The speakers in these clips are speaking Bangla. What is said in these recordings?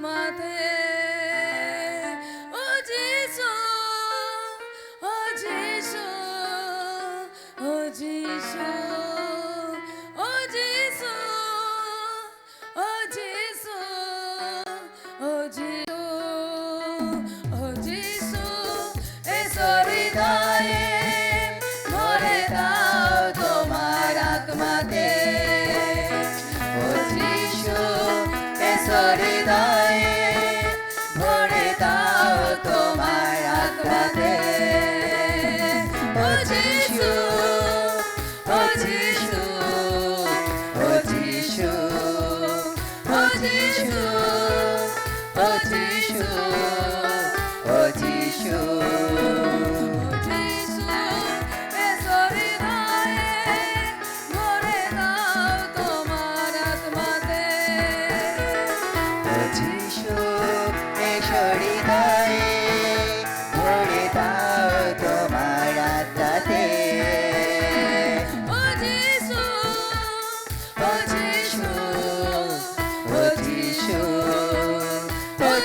माथे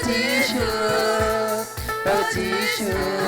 t-shirt, a t-shirt.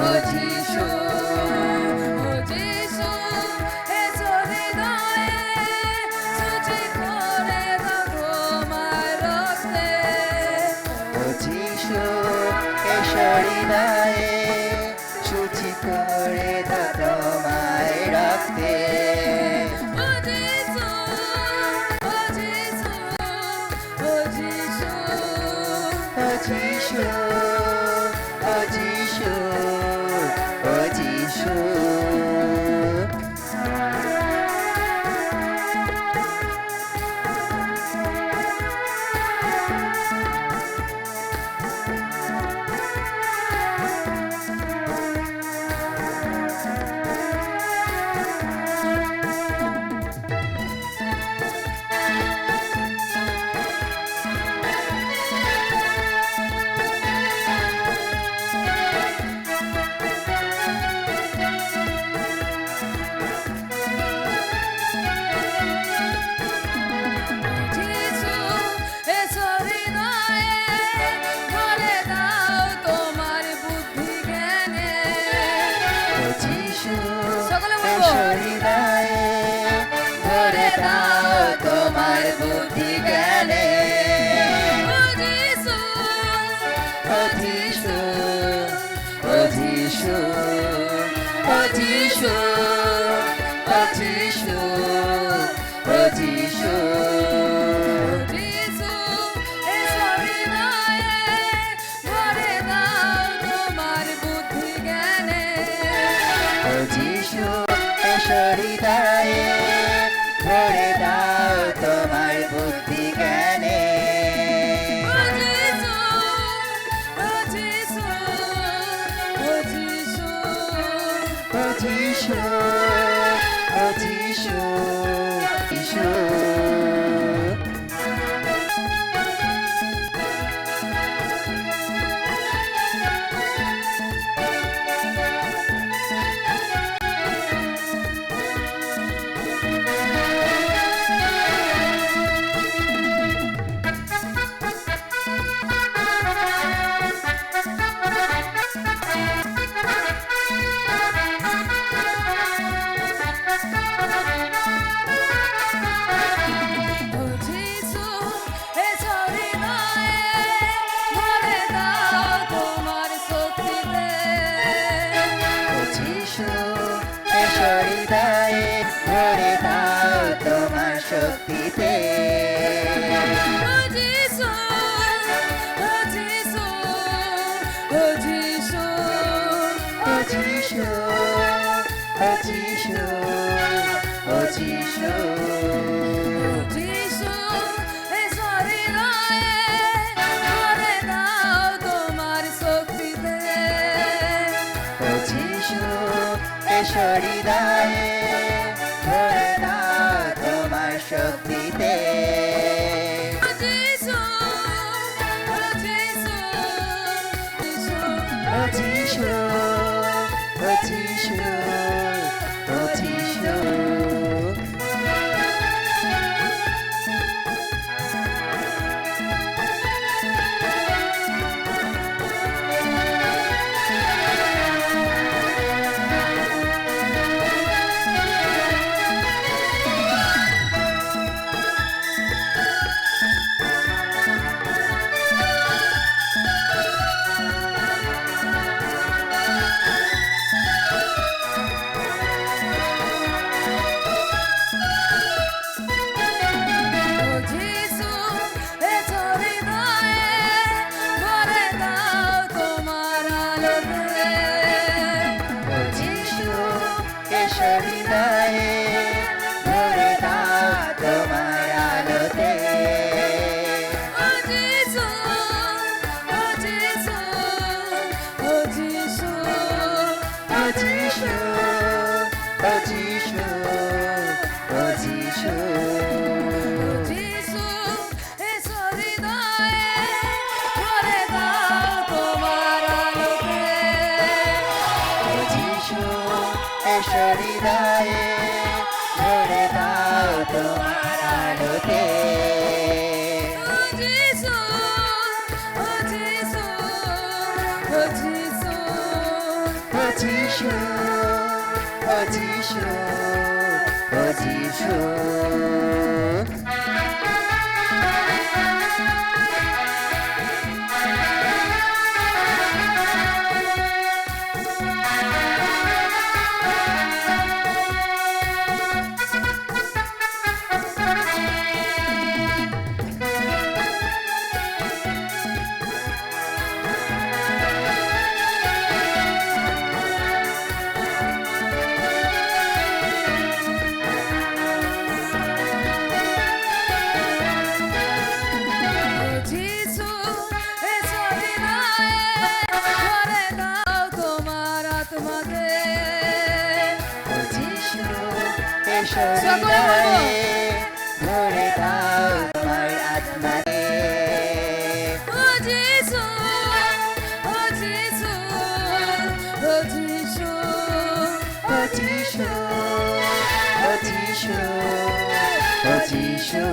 Oh, dear. れたと যিশু ও যিশু ও যিশু ও যিশু যিশু এসরিদায়ে ভরে 球哈吉球哈吉球 তোমার আলোতে। যিশু ও যিশু ও যিশু লাগে। এসো হৃদয়ে ভরে দাও তোমার আত্মারে। ও যিশু ও যিশু ও যিশু। ও যিশু ও যিশু ও যিশু।